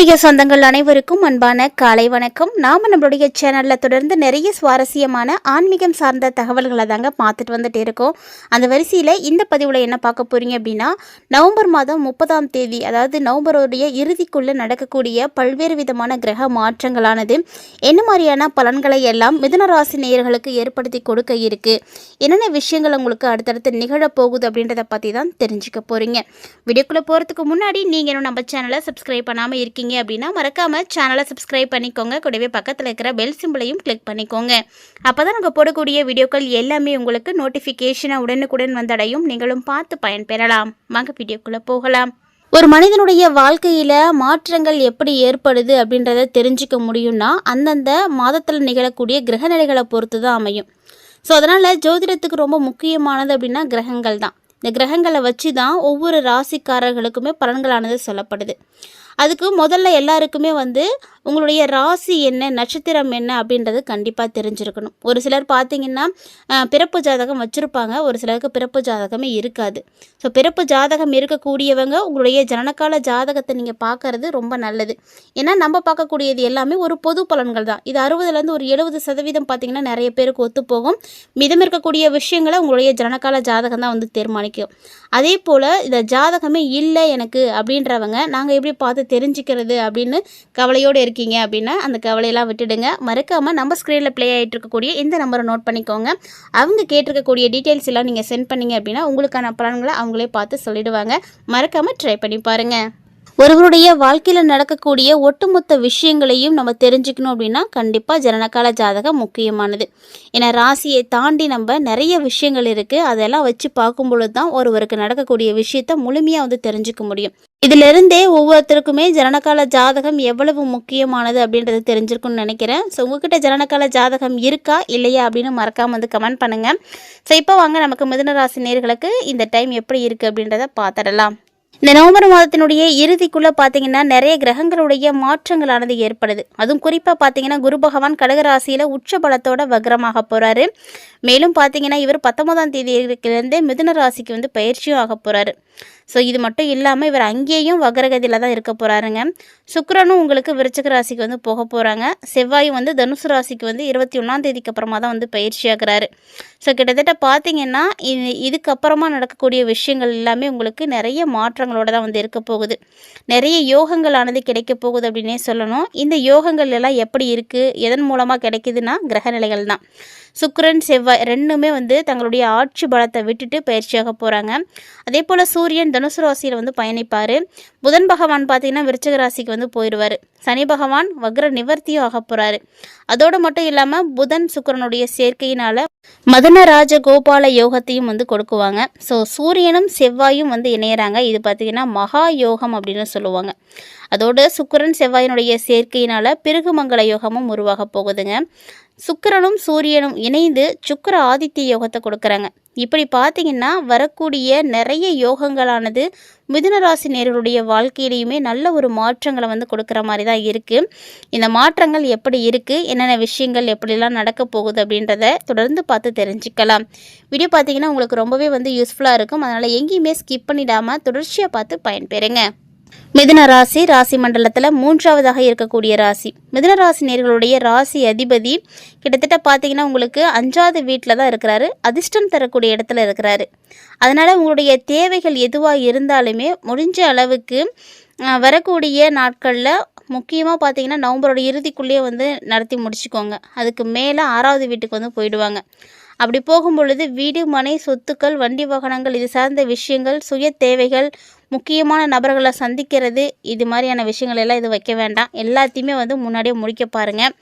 ஆன்மீக சொந்தங்கள் அனைவருக்கும் அன்பான காலை வணக்கம். நாம நம்மளுடைய சேனலில் தொடர்ந்து நிறைய சுவாரஸ்யமான ஆன்மீகம் சார்ந்த தகவல்களை தாங்க பார்த்துட்டு வந்துட்டு இருக்கோம். அந்த வரிசையில் இந்த பதிவில் என்ன பார்க்க போகிறீங்க அப்படின்னா நவம்பர் மாதம் முப்பதாம் தேதி அதாவது நவம்பருடைய இறுதிக்குள்ளே நடக்கக்கூடிய பல்வேறு விதமான கிரக மாற்றங்களானது என்ன மாதிரியான பலன்களை எல்லாம் மிதுனராசி நேயர்களுக்கு ஏற்படுத்தி கொடுக்க இருக்கு என்னென்ன விஷயங்கள் உங்களுக்கு அடுத்தடுத்து நிகழப் போகுது அப்படின்றத பற்றி தான் தெரிஞ்சுக்க போகிறீங்க வீடியோக்குள்ளே போகிறதுக்கு முன்னாடி நீங்கள் இன்னும் நம்ம சேனலை சப்ஸ்கிரைப் பண்ணாமல் இருக்கீங்க அப்படின்னா மறக்காமல் சேனலை சப்ஸ்கிரைப் பண்ணிக்கோங்க. கூடவே பக்கத்தில் இருக்கிற பெல் சிம்பிளையும் கிளிக் பண்ணிக்கோங்க. அப்போ தான் நாங்கள் போடக்கூடிய வீடியோக்கள் எல்லாமே உங்களுக்கு நோட்டிஃபிகேஷனாக உடனுக்குடன் வந்தடையும். நீங்களும் பார்த்து பயன்பெறலாம். வாங்க வீடியோக்குள்ளே போகலாம். ஒரு மனிதனுடைய வாழ்க்கையில் மாற்றங்கள் எப்படி ஏற்படுது அப்படின்றத தெரிஞ்சுக்க முடியும்னா அந்தந்த மாதத்தில் நிகழக்கூடிய கிரகநிலைகளை பொறுத்து தான் அமையும். ஸோ அதனால் ஜோதிடத்துக்கு ரொம்ப முக்கியமானது அப்படின்னா கிரகங்கள் தான் இந்த கிரகங்களை வச்சு தான் ஒவ்வொரு ராசிக்காரர்களுக்குமே பலன்களானது சொல்லப்படுது. அதுக்கு முதல்ல எல்லாருக்குமே வந்து உங்களுடைய ராசி என்ன நட்சத்திரம் என்ன அப்படின்றது கண்டிப்பாக தெரிஞ்சிருக்கணும். ஒரு சிலர் பார்த்தீங்கன்னா பிறப்பு ஜாதகம் வச்சுருப்பாங்க. ஒரு சிலருக்கு பிறப்பு ஜாதகமே இருக்காது. ஸோ பிறப்பு ஜாதகம் இருக்கக்கூடியவங்க உங்களுடைய ஜனனகால ஜாதகத்தை நீங்கள் பார்க்கறது ரொம்ப நல்லது. ஏன்னா நம்ம பார்க்கக்கூடியது எல்லாமே ஒரு பொது பலன்கள் தான். இது அறுபதுலேருந்து ஒரு எழுபது சதவீதம் பார்த்தீங்கன்னா நிறைய பேருக்கு ஒத்து போகும் மிதம் இருக்கக்கூடிய விஷயங்களை உங்களுடைய ஜனனகால ஜாதகம் தான் வந்து தீர்மானிக்கும். அதே போல் இந்த ஜாதகமே இல்லை எனக்கு அப்படின்றவங்க நாங்கள் எப்படி பார்த்து தெரிஞ்சுக்கிறது அப்படின்னு கவலையோடு இருக்கீங்க அப்படின்னா அந்த கவலையெல்லாம் விட்டுடுங்க. மறக்காமல் நம்ம ஸ்க்ரீனில் ப்ளே ஆகிட்டு இருக்கக்கூடிய இந்த நம்பரை நோட் பண்ணிக்கோங்க. அவங்க கேட்டிருக்கக்கூடிய டீட்டெயில்ஸ் எல்லாம் நீங்கள் சென்ட் பண்ணீங்க அப்படின்னா உங்களுக்கான பலன்களை அவங்களே பார்த்து சொல்லிடுவாங்க. மறக்காமல் ட்ரை பண்ணி பாருங்கள் ஒருவருடைய வாழ்க்கையில் நடக்கக்கூடிய ஒட்டுமொத்த விஷயங்களையும் நம்ம தெரிஞ்சுக்கணும் அப்படின்னா கண்டிப்பாக ஜனனகால ஜாதகம் முக்கியமானது. ஏன்னா ராசியை தாண்டி நம்ம நிறைய விஷயங்கள் இருக்குது அதெல்லாம் வச்சு பார்க்கும் பொழுது தான் ஒருவருக்கு நடக்கக்கூடிய விஷயத்த முழுமையாக வந்து தெரிஞ்சுக்க முடியும். இதிலிருந்தே ஒவ்வொருத்தருக்குமே ஜனனகால ஜாதகம் எவ்வளவு முக்கியமானது அப்படின்றத தெரிஞ்சிருக்கும்னு நினைக்கிறேன். ஸோ உங்ககிட்ட ஜனனகால ஜாதகம் இருக்கா இல்லையா அப்படின்னு மறக்காமல் வந்து கமெண்ட் பண்ணுங்கள் ஸோ இப்போ வாங்க நமக்கு மிதுன ராசி நேர்களுக்கு இந்த டைம் எப்படி இருக்குது அப்படின்றத பார்த்துடலாம். இந்த நவம்பர் மாதத்தினுடைய இறுதிக்குள்ளே பார்த்தீங்கன்னா நிறைய கிரகங்களுடைய மாற்றங்களானது ஏற்படுது. அதுவும் குறிப்பாக பார்த்தீங்கன்னா குரு பகவான் கடகராசியில் உச்ச பலத்தோட வக்ரமாக போகிறாரு மேலும் பார்த்தீங்கன்னா இவர் பத்தொன்பதாம் தேதியிலிருந்தே மிதுன ராசிக்கு வந்து பயிற்சியும் ஆக போகிறாரு ஸோ இது மட்டும் இல்லாமல் இவர் அங்கேயும் வக்ரகதியில் தான் இருக்க போகிறாருங்க சுக்கிரனும் உங்களுக்கு விருச்சக ராசிக்கு வந்து போக போகிறாங்க செவ்வாயும் வந்து தனுசு ராசிக்கு வந்து இருபத்தி ஒன்றாம் தேதிக்கு அப்புறமா தான் வந்து பயிற்சி ஸோ கிட்டத்தட்ட பார்த்தீங்கன்னா இது இதுக்கப்புறமா நடக்கக்கூடிய விஷயங்கள் எல்லாமே உங்களுக்கு நிறைய மாற்றங்களோட தான் வந்து இருக்க போகுது. நிறைய யோகங்களானது கிடைக்க போகுது அப்படின்னே சொல்லணும். இந்த யோகங்கள் எல்லாம் எப்படி இருக்குது எதன் மூலமாக கிடைக்குதுன்னா கிரகநிலைகள் தான். சுக்கரன் செவ்வாய் ரெண்டுமே வந்து தங்களுடைய ஆட்சி பலத்தை விட்டுட்டு பயிற்சியாக போகிறாங்க அதே போல் சூரியன் தனுசு ராசியில் வந்து பயணிப்பார். புதன் பகவான் பார்த்தீங்கன்னா விருச்சக ராசிக்கு வந்து போயிடுவார் சனி பகவான் வக்ர நிவர்த்தியும் ஆக போகிறாரு அதோடு மட்டும் இல்லாமல் புதன் சுக்கரனுடைய சேர்க்கையினால் மதனராஜ கோபால யோகத்தையும் வந்து கொடுக்குவாங்க. ஸோ சூரியனும் செவ்வாயும் வந்து இணையறாங்க. இது பார்த்திங்கன்னா மகா யோகம் அப்படின்னு சொல்லுவாங்க. அதோடு சுக்கிரன் செவ்வாயினுடைய சேர்க்கையினால் பிருகுமங்கல யோகமும் உருவாக போகுதுங்க. சுக்கிரனும் சூரியனும் இணைந்து சுக்கர ஆதித்ய யோகத்தை கொடுக்குறாங்க. இப்படி பார்த்தீங்கன்னா வரக்கூடிய நிறைய யோகங்களானது மிதுனராசி நேர்களுடைய வாழ்க்கையிலையுமே நல்ல ஒரு மாற்றங்களை வந்து கொடுக்குற மாதிரி தான் இருக்குது இந்த மாற்றங்கள் எப்படி இருக்குது என்னென்ன விஷயங்கள் எப்படிலாம் நடக்க போகுது அப்படின்றத தொடர்ந்து பார்த்து தெரிஞ்சுக்கலாம். வீடியோ பார்த்தீங்கன்னா உங்களுக்கு ரொம்பவே வந்து யூஸ்ஃபுல்லாக இருக்கும். அதனால் எங்கேயுமே ஸ்கிப் பண்ணிடாமல் தொடர்ச்சியாக பார்த்து பயன்பெறுங்க. மிதுன ராசி ராசி மண்டலத்தில் மூன்றாவதாக இருக்கக்கூடிய ராசி. மிதுன ராசி நேர்களுடைய ராசி அதிபதி கிட்டத்தட்ட பார்த்தீங்கன்னா உங்களுக்கு அஞ்சாவது வீட்டில் தான் இருக்கிறாரு. அதிர்ஷ்டம் தரக்கூடிய இடத்துல இருக்கிறாரு. அதனால் உங்களுடைய தேவைகள் எதுவாக இருந்தாலுமே முடிஞ்ச அளவுக்கு வரக்கூடிய நாட்களில் முக்கியமாக பார்த்தீங்கன்னா நவம்பரோட இறுதிக்குள்ளேயே வந்து நடத்தி முடிச்சுக்கோங்க. அதுக்கு மேலே ஆறாவது வீட்டுக்கு வந்து போயிடுவாங்க. அப்படி போகும் பொழுது வீடு மனை சொத்துக்கள் வண்டி வாகனங்கள் இது சார்ந்த விஷயங்கள் சுய தேவைகள் முக்கியமான நபர்களை சந்திக்கிறது இது மாதிரியான விஷயங்கள் எல்லாம் இது வைக்க வேண்டாம். எல்லாத்தையுமே வந்து முன்னாடியே முடிக்க பாருங்கள்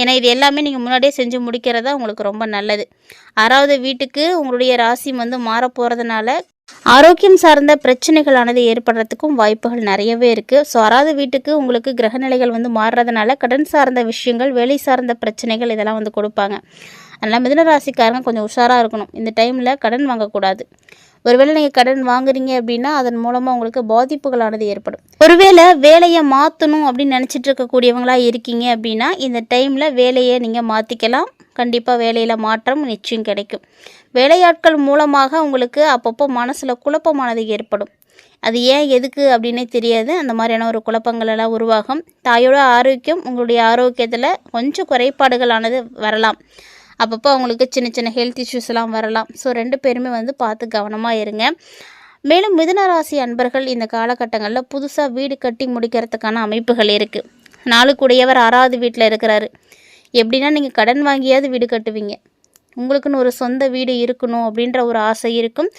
ஏன்னா இது எல்லாமே நீங்கள் முன்னாடியே செஞ்சு முடிக்கிறதா உங்களுக்கு ரொம்ப நல்லது. ஆறாவது வீட்டுக்கு உங்களுடைய ராசி வந்து மாற போகிறதுனால ஆரோக்கியம் சார்ந்த பிரச்சனைகளானது ஏற்படுறதுக்கும் வாய்ப்புகள் நிறையவே இருக்குது ஸோ ஆறாவது வீட்டுக்கு உங்களுக்கு கிரகநிலைகள் வந்து மாறுறதுனால கடன் சார்ந்த விஷயங்கள் வேலை சார்ந்த பிரச்சனைகள் இதெல்லாம் வந்து கொடுப்பாங்க. அதனால் மிதனராசிக்காரங்க கொஞ்சம் உஷாராக இருக்கணும். இந்த டைமில் கடன் வாங்கக்கூடாது. ஒருவேளை நீங்கள் கடன் வாங்குறீங்க அப்படின்னா அதன் மூலமாக உங்களுக்கு பாதிப்புகளானது ஏற்படும். ஒருவேளை வேலையை மாற்றணும் அப்படின்னு நினச்சிட்டு இருக்கக்கூடியவங்களாக இருக்கீங்க அப்படின்னா இந்த டைமில் வேலையை நீங்கள் மாற்றிக்கலாம் கண்டிப்பாக வேலையில் மாற்றம் நிச்சயம் கிடைக்கும். வேலையாட்கள் மூலமாக உங்களுக்கு அப்பப்போ மனசில் குழப்பமானது ஏற்படும். அது ஏன் எதுக்கு அப்படின்னே தெரியாது. அந்த மாதிரியான ஒரு குழப்பங்கள் எல்லாம் உருவாகும். தாயோட ஆரோக்கியம் உங்களுடைய ஆரோக்கியத்தில் கொஞ்சம் குறைபாடுகளானது வரலாம். அப்பப்போ அவங்களுக்கு சின்ன சின்ன ஹெல்த் இஷ்யூஸ்லாம் வரலாம். ஸோ ரெண்டு பேருமே வந்து பார்த்து கவனமாக இருங்க. மேலும் மிதுன ராசி அன்பர்கள் இந்த காலகட்டங்களில் புதுசாக வீடு கட்டி முடிக்கிறதுக்கான அமைப்புகள் இருக்குது நாளுக்குடையவர் ஆறாவது வீட்டில் இருக்கிறாரு. எப்படின்னா நீங்கள் கடன் வாங்கியாவது வீடு கட்டுவீங்க. உங்களுக்குன்னு ஒரு சொந்த வீடு இருக்கணும் அப்படின்ற ஒரு ஆசை இருக்கும்.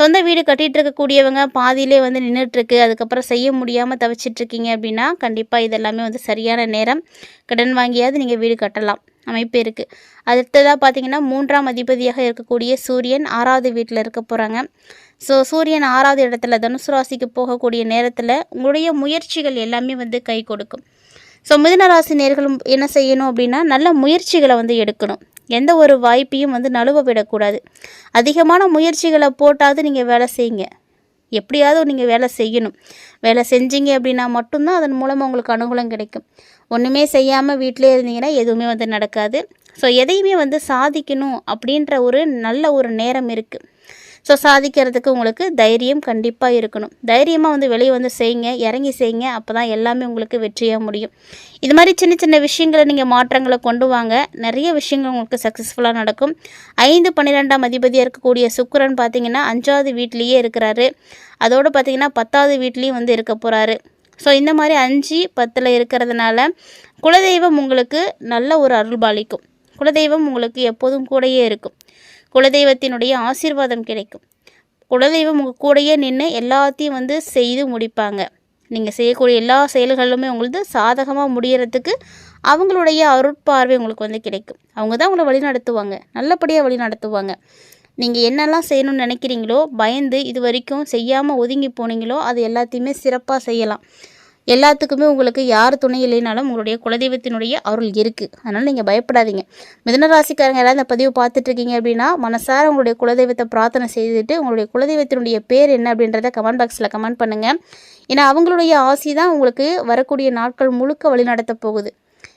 சொந்த வீடு கட்டிகிட்டு இருக்கக்கூடியவங்க பாதியிலே வந்து நின்றுட்டுருக்கு அதுக்கப்புறம் செய்ய முடியாமல் தவிச்சிட்ருக்கீங்க அப்படின்னா கண்டிப்பாக இதெல்லாமே வந்து சரியான நேரம். கடன் வாங்கியாவது நீங்கள் வீடு கட்டலாம். அமைப்பு இருக்குது அடுத்ததாக பார்த்திங்கன்னா மூன்றாம் அதிபதியாக இருக்கக்கூடிய சூரியன் ஆறாவது வீட்டில் இருக்க போகிறாங்க ஸோ சூரியன் ஆறாவது இடத்துல தனுசு ராசிக்கு போகக்கூடிய நேரத்தில் உங்களுடைய முயற்சிகள் எல்லாமே வந்து கை கொடுக்கும். ஸோ மிதுன ராசி நேர்களும் என்ன செய்யணும் அப்படின்னா நல்ல முயற்சிகளை வந்து எடுக்கணும். எந்த ஒரு வாய்ப்பையும் வந்து நழுவ விடக்கூடாது. அதிகமான முயற்சிகளை போட்டாவது நீங்கள் வேலை செய்யுங்க. எப்படியாவது நீங்கள் வேலை செய்யணும். வேலை செஞ்சீங்க அப்படின்னா மட்டும்தான் அதன் மூலமாக உங்களுக்கு அனுகூலம் கிடைக்கும். ஒன்றுமே செய்யாமல் வீட்டிலே இருந்தீங்கன்னா எதுவுமே வந்து நடக்காது. ஸோ எதையுமே வந்து சாதிக்கணும் அப்படின்ற ஒரு நல்ல ஒரு நேரம் இருக்குது ஸோ சாதிக்கிறதுக்கு உங்களுக்கு தைரியம் கண்டிப்பாக இருக்கணும். தைரியமாக வந்து வெளியே வந்து செய்யுங்க இறங்கி செய்யுங்க அப்போ தான் எல்லாமே உங்களுக்கு வெற்றியாக முடியும். இது மாதிரி சின்ன சின்ன விஷயங்களை நீங்கள் மாற்றங்களை கொண்டு வாங்க. நிறைய விஷயங்கள் உங்களுக்கு சக்ஸஸ்ஃபுல்லாக நடக்கும். ஐந்து பன்னிரெண்டாம் அதிபதியாக இருக்கக்கூடிய சுக்கரன் பார்த்தீங்கன்னா அஞ்சாவது வீட்லேயே இருக்கிறாரு. அதோடு பார்த்தீங்கன்னா பத்தாவது வீட்லேயும் வந்து இருக்க போகிறாரு ஸோ இந்த மாதிரி அஞ்சு பத்தில் இருக்கிறதுனால குலதெய்வம் உங்களுக்கு நல்ல ஒரு அருள்பாலிக்கும் குலதெய்வம் உங்களுக்கு எப்போதும் கூடயே இருக்கும். குலதெய்வத்தினுடைய ஆசீர்வாதம் கிடைக்கும். குலதெய்வம் உங்கள் கூடயே நின்று எல்லாத்தையும் வந்து செய்து முடிப்பாங்க. நீங்கள் செய்யக்கூடிய எல்லா செயல்களுமே உங்களுக்கு சாதகமாக முடிகிறதுக்கு அவங்களுடைய அருட்பார்வை உங்களுக்கு வந்து கிடைக்கும். அவங்க தான் உங்களை வழி நடத்துவாங்க. நல்லபடியாக வழி நடத்துவாங்க. நீங்கள் என்னெல்லாம் செய்யணும்னு நினைக்கிறீங்களோ பயந்து இது வரைக்கும் செய்யாமல் ஒதுங்கி போனீங்களோ அது எல்லாத்தையுமே சிறப்பாக செய்யலாம். எல்லாத்துக்குமே உங்களுக்கு யார் துணை இல்லைனாலும் உங்களுடைய குலதெய்வத்தினுடைய அருள் இருக்குது அதனால் நீங்கள் பயப்படாதீங்க. மிதனராசிக்காரங்க எல்லாம் இந்த பதிவு பார்த்துட்ருக்கீங்க அப்படின்னா மனசார உங்களுடைய குலதெய்வத்தை பிரார்த்தனை செய்துட்டு உங்களுடைய குலதெய்வத்தினுடைய பேர் என்ன அப்படின்றத கமெண்ட் பாக்ஸில் கமெண்ட் பண்ணுங்கள் ஏன்னா அவங்களுடைய ஆசி தான் உங்களுக்கு வரக்கூடிய நாட்கள் முழுக்க வழிநடத்த போகுது.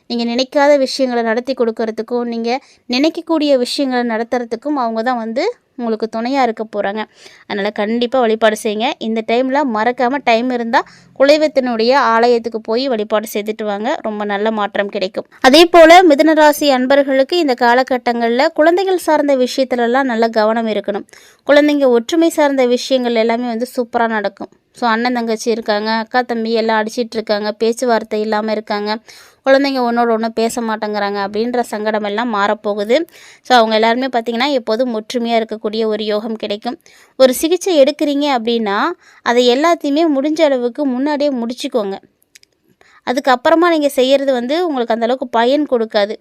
நீங்கள் நினைக்காத விஷயங்களை நடத்தி கொடுக்கறதுக்கும் நீங்கள் நினைக்கக்கூடிய விஷயங்களை நடத்துறதுக்கும் அவங்க தான் வந்து உங்களுக்கு துணையாக இருக்க போகிறாங்க அதனால் கண்டிப்பாக வழிபாடு செய்யுங்க. இந்த டைமில் மறக்காமல் டைம் இருந்தால் குலைவத்தினுடைய ஆலயத்துக்கு போய் வழிபாடு செய்துட்டு வாங்க. ரொம்ப நல்ல மாற்றம் கிடைக்கும். அதே போல் மிதுனராசி அன்பர்களுக்கு இந்த காலகட்டங்களில் குழந்தைகள் சார்ந்த விஷயத்துலலாம் நல்ல கவனம் இருக்கணும். குழந்தைங்க ஒற்றுமை சார்ந்த விஷயங்கள் எல்லாமே வந்து சூப்பராக நடக்கும். ஸோ அண்ணன் தங்கச்சி இருக்காங்க அக்கா தம்பி எல்லாம் அடிச்சிட்டு இருக்காங்க பேச்சுவார்த்தை இல்லாமல் இருக்காங்க. குழந்தைங்க ஒன்றோட ஒன்று பேச மாட்டேங்கிறாங்க அப்படின்ற சங்கடம் எல்லாம் மாறப்போகுது. ஸோ அவங்க எல்லாருமே பார்த்திங்கன்னா எப்போதும் ஒற்றுமையாக இருக்கக்கூடிய ஒரு யோகம் கிடைக்கும். ஒரு சிகிச்சை எடுக்கிறீங்க அப்படின்னா அதை எல்லாத்தையுமே முடிஞ்ச அளவுக்கு முன்னாடியே முடிச்சுக்கோங்க. அதுக்கப்புறமா நீங்கள் செய்கிறது வந்து உங்களுக்கு அந்தளவுக்கு பயன் கொடுக்காது.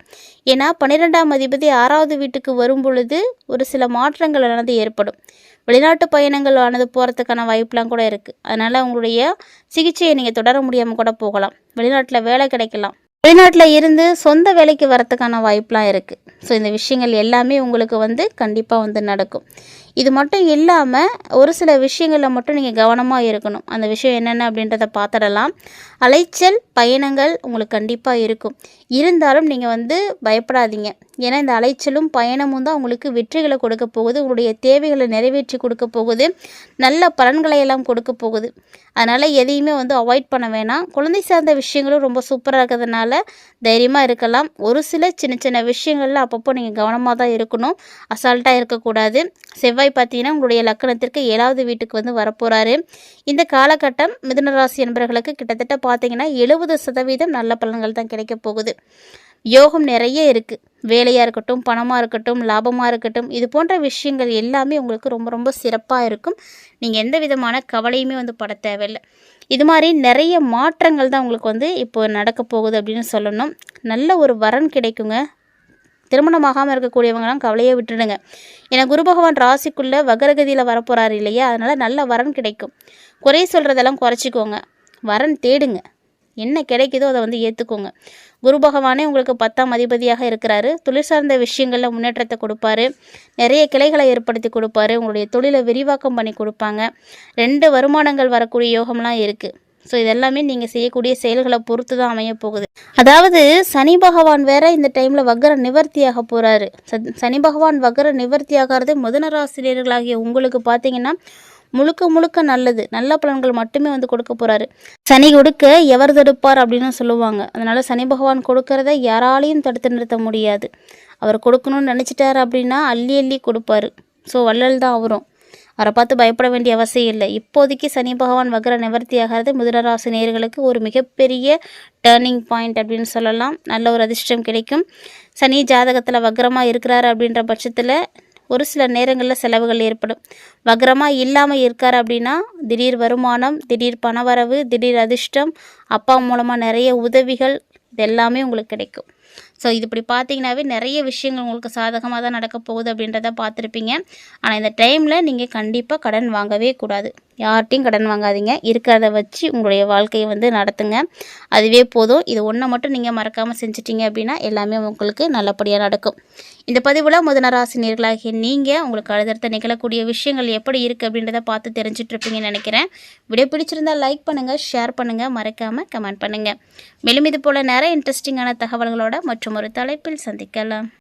ஏன்னா பன்னிரெண்டாம் அதிபதி ஆறாவது வீட்டுக்கு வரும் பொழுது ஒரு சில மாற்றங்கள் ஆனது ஏற்படும். வெளிநாட்டு பயணங்கள் ஆனது போகிறதுக்கான வாய்ப்புலாம் கூட இருக்குது அதனால் உங்களுடைய சிகிச்சையை நீங்கள் தொடர முடியாமல் கூட போகலாம். வெளிநாட்டில் வேலை கிடைக்கலாம். வெளிநாட்டில் இருந்து சொந்த வேலைக்கு வரத்துக்கான வாய்ப்புலாம் இருக்குது ஸோ இந்த விஷயங்கள் எல்லாமே உங்களுக்கு வந்து கண்டிப்பாக வந்து நடக்கும். இது மட்டும் இல்லாமல் ஒரு சில விஷயங்களில் மட்டும் நீங்கள் கவனமாக இருக்கணும். அந்த விஷயம் என்னென்ன அப்படின்றத பார்த்துடலாம். அலைச்சல் பயணங்கள் உங்களுக்கு கண்டிப்பாக இருக்கும். இருந்தாலும் நீங்கள் வந்து பயப்படாதீங்க. ஏன்னா இந்த அலைச்சலும் பயணமும் தான் உங்களுக்கு வெற்றிகளை கொடுக்க போகுது. உங்களுடைய தேவைகளை நிறைவேற்றி கொடுக்க போகுது. நல்ல பலன்களை எல்லாம் கொடுக்க போகுது. அதனால் எதையுமே வந்து அவாய்ட் பண்ண வேணாம். குழந்தை சார்ந்த விஷயங்களும் ரொம்ப சூப்பராக இருக்கிறதுனால தைரியமாக இருக்கலாம். ஒரு சில சின்ன சின்ன விஷயங்களில் அப்பப்போ நீங்கள் கவனமாக தான் இருக்கணும். அசால்ட்டாக இருக்கக்கூடாது. செவ்வாய் பார்த்தீங்கன்னா உங்களுடைய லக்கணத்திற்கு ஏழாவது வீட்டுக்கு வந்து வரப்போகிறாரு இந்த காலகட்டம் மிதுனராசி என்பவர்களுக்கு கிட்டத்தட்ட பார்த்தீங்கன்னா எழுபது சதவீதம் நல்ல பலன்கள் தான் கிடைக்க போகுது. யோகம் நிறைய இருக்குது வேலையாக இருக்கட்டும் பணமாக இருக்கட்டும் லாபமாக இருக்கட்டும் இது போன்ற விஷயங்கள் எல்லாமே உங்களுக்கு ரொம்ப ரொம்ப சிறப்பாக இருக்கும். நீங்கள் எந்த விதமான கவலையுமே வந்து பட தேவையில்லை. இது மாதிரி நிறைய மாற்றங்கள் தான் உங்களுக்கு வந்து இப்போ நடக்க போகுது அப்படின்னு சொல்லணும். நல்ல ஒரு வரன் கிடைக்குங்க. திருமணமாகாமல் இருக்கக்கூடியவங்களாம் கவலையே விட்டுடுங்க. ஏன்னா குரு பகவான் ராசிக்குள்ளே வகரகதியில் வரப்போகிறாரு இல்லையா? அதனால் நல்ல வரன் கிடைக்கும். குறை சொல்கிறதெல்லாம் குறைச்சிக்கோங்க. வரன் தேடுங்க. என்ன கிடைக்குதோ அதை வந்து ஏற்றுக்கோங்க குரு பகவானே உங்களுக்கு பத்தாம் அதிபதியாக இருக்கிறாரு. தொழில் சார்ந்த விஷயங்களில் முன்னேற்றத்தை கொடுப்பாரு. நிறைய கிளைகளை ஏற்படுத்தி கொடுப்பாரு. உங்களுடைய தொழிலை விரிவாக்கம் பண்ணி கொடுப்பாங்க. ரெண்டு வருமானங்கள் வரக்கூடிய யோகம்லாம் இருக்குது ஸோ இதெல்லாமே நீங்கள் செய்யக்கூடிய செயல்களை பொறுத்து தான் அமைய போகுது அதாவது சனி பகவான் வேற இந்த டைமில் வக்கர நிவர்த்தியாக போகிறாரு சனி பகவான் வக்கர நிவர்த்தி ஆகிறது முதன உங்களுக்கு பார்த்தீங்கன்னா முழுக்க முழுக்க நல்லது. நல்ல பலன்கள் மட்டுமே வந்து கொடுக்க போகிறாரு சனி கொடுக்க எவர் தடுப்பார் அப்படின்னு சொல்லுவாங்க. அதனால் சனி பகவான் கொடுக்கறத யாராலையும் தடுத்து நிறுத்த முடியாது. அவர் கொடுக்கணும்னு நினச்சிட்டாரு அப்படின்னா அள்ளி அள்ளி கொடுப்பாரு. ஸோ வள்ளல் தான் அவரும். அவரை பார்த்து பயப்பட வேண்டிய அவசியம் இல்லை. இப்போதைக்கு சனி பகவான் வக்ர நிவர்த்தி ஆகிறது மிதுனராசி நேயர்களுக்கு ஒரு மிகப்பெரிய டேர்னிங் பாயிண்ட் அப்படின்னு சொல்லலாம். நல்ல ஒரு அதிர்ஷ்டம் கிடைக்கும். சனி ஜாதகத்தில் வக்ரமாக இருக்கிறார் அப்படின்ற பட்சத்தில் ஒரு சில நேரங்களில் செலவுகள் ஏற்படும். வக்ரமாக இல்லாமல் இருக்கார் அப்படின்னா திடீர் வருமானம் திடீர் பணவரவு திடீர் அதிர்ஷ்டம் அப்பா மூலமாக நிறைய உதவிகள் இது எல்லாமே உங்களுக்கு கிடைக்கும். ஸோ இது இப்படி பார்த்தீங்கன்னாவே நிறைய விஷயங்கள் உங்களுக்கு சாதகமாக தான் நடக்க போகுது அப்படின்றத பார்த்துருப்பீங்க. ஆனால் இந்த டைமில் நீங்கள் கண்டிப்பாக கடன் வாங்கவே கூடாது. யார்கிட்டையும் கடன் வாங்காதீங்க. இருக்கிறத வச்சு உங்களுடைய வாழ்க்கையை வந்து நடத்துங்க. அதுவே போதும். இது ஒன்றை மட்டும் நீங்கள் மறக்காமல் செஞ்சிட்டிங்க அப்படின்னா எல்லாமே உங்களுக்கு நல்லபடியாக நடக்கும். இந்த பதிவில் முதன ராசினியர்களாகிய நீங்கள் உங்களுக்கு அடுத்தடுத்த நிகழக்கூடிய விஷயங்கள் எப்படி இருக்குது அப்படின்றத பார்த்து தெரிஞ்சிட்ருப்பீங்கன்னு நினைக்கிறேன். வீடியோ பிடிச்சிருந்தால் லைக் பண்ணுங்கள் ஷேர் பண்ணுங்கள் மறக்காமல் கமெண்ட் பண்ணுங்கள் மேலும் இது போல் நிறைய இன்ட்ரெஸ்டிங்கான தகவல்களோட மற்றும் ஒரு தலைப்பில் சந்திக்கலாம்.